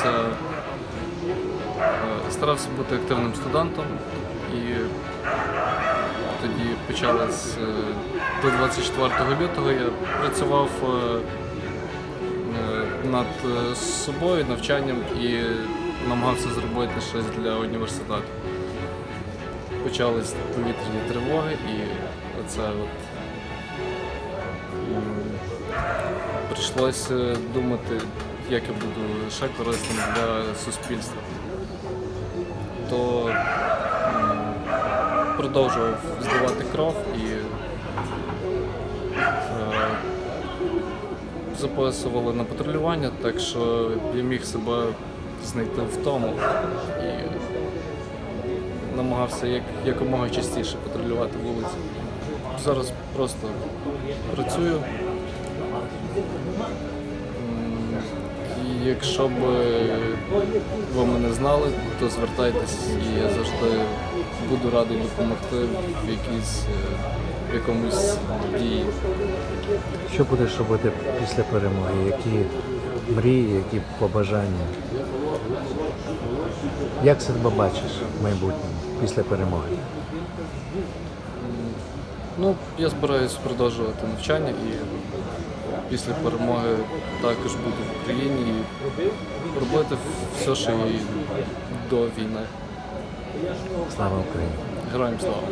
старався, е, старався бути активним студентом і тоді почалось е, до 24 лютого я працював е, над собою, навчанням і намагався зробити щось для університету. Почались повітряні тривоги і оце от прийшлося думати, як я буду ще корисним для суспільства. То продовжував здавати кров і е, записували на патрулювання, так що я міг себе знайти в тому і намагався як, якомога частіше патрулювати вулиці. Зараз просто працюю. Якщо б ви мене знали, то звертайтесь і я завжди буду радий допомогти в якійсь е, в якомусь дії. Що будеш робити після перемоги? Які мрії, які побажання? Як себе бачиш в майбутньому після перемоги? Ну, я збираюся продовжувати навчання і після перемоги також бути в Україні і робити все, що і до війни. Слава Україні! Героям слава!